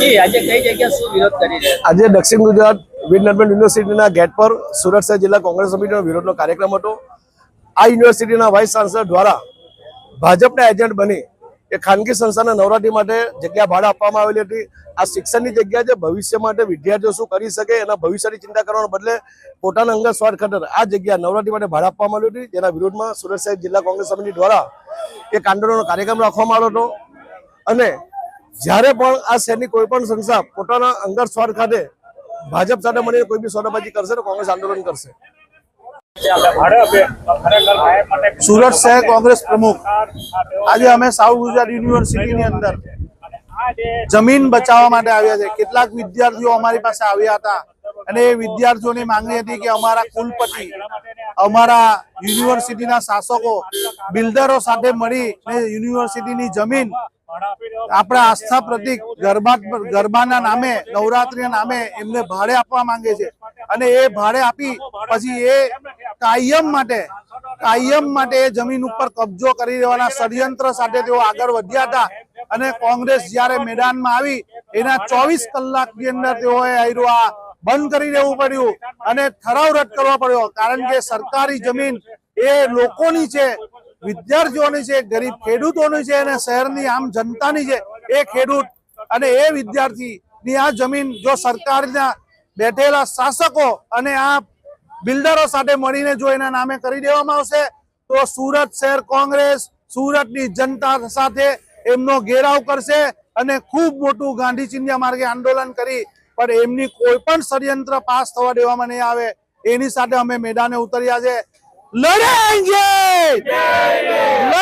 જી, આજે દક્ષિણ ગુજરાત નર્મદ યુનિવર્સિટીના ગેટ પર સુરત શહેર જિલ્લા કોંગ્રેસ સમિતિનો વિરોધનો કાર્યક્રમ હતો. આ યુનિવર્સિટીના વાઇસ ચાન્સલર દ્વારા ભાજપના એજન્ટ બની એ ખાનગી સંસ્થાના નવરાત્રી માટે જગ્યા ભાડા આપવામાં આવેલી હતી. આ શિક્ષણની જગ્યા છે, ભવિષ્ય માટે વિદ્યાર્થીઓ શું કરી શકે એના ભવિષ્યની ચિંતા કરવાના બદલે પોતાના અંગત સ્વાર્થ ખાતર આ જગ્યા નવરાત્રી માટે ભાડા આપવામાં આવી હતી. જેના વિરોધમાં સુરત શહેર જિલ્લા કોંગ્રેસ સમિતિ દ્વારા એક આંદોલનનો કાર્યક્રમ રાખવામાં આવ્યો હતો. અને જ્યારે પણ આ શહેરની કોઈ પણ સંસ્થા પોતાના અંગત સ્વાર ખાતે ભાજપ સાથે મળીને કોઈ બી સોદાબાજી કરશે તો કોંગ્રેસ આંદોલન કરશે. સુરત શહેર કોંગ્રેસ પ્રમુખ. આજે અમે સાઉથ ગુજરાત યુનિવર્સિટીની અંદર જમીન બચાવવા માટે આવ્યા છે. કેટલાક વિદ્યાર્થીઓ અમારી પાસે આવ્યા હતા અને એ વિદ્યાર્થીઓની માંગણી હતી કે અમારા કુલપતિ, અમારા યુનિવર્સિટીના શાસકો, બિલ્ડરો સાથે મળી યુનિવર્સિટીની જમીન આપણા આસ્થા પ્રતિક ગરબા ગરબાના નામે, નવરાત્રીના નામે એમને ભાડે આપવા માંગે છે. અને એ ભાડે આપી પછી એ કાયમ માટે કાયમ માટે એ જમીન ઉપર કબજો કરી દેવાના ષડયંત્ર સાથે તેઓ આગળ વધ્યા હતા. અને કોંગ્રેસ જ્યારે મેદાનમાં આવી, એના ચોવીસ કલાકની અંદર તેઓએ આયરું આ બંધ કરી દેવું પડ્યું અને ઠરાવ રદ કરવો પડ્યો. કારણ કે સરકારી જમીન એ લોકોની છે. વિદ્યાર્થીઓની છે, ગરીબ ખેડૂતોની છે અને શહેરની આમ જનતાની છે, એ ખેડૂત અને એ વિદ્યાર્થીની આ જમીન જો સરકારના બેઠેલા શાસકો અને આ બિલ્ડરો સાથે મળીને જો એના નામે કરી દેવામાં આવશે, તો સુરત શહેર કોંગ્રેસ સુરતની જનતા સાથે એમનો ઘેરાવ કરશે અને ખૂબ મોટું ગાંધી ચિંધ્યા માર્ગે આંદોલન કરી, પણ એમની કોઈ પણ ષડયંત્ર પાસ થવા દેવામાં નહીં આવે. એની સાથે અમે મેદાને ઉતર્યા છે. લડેંગે લડેંગે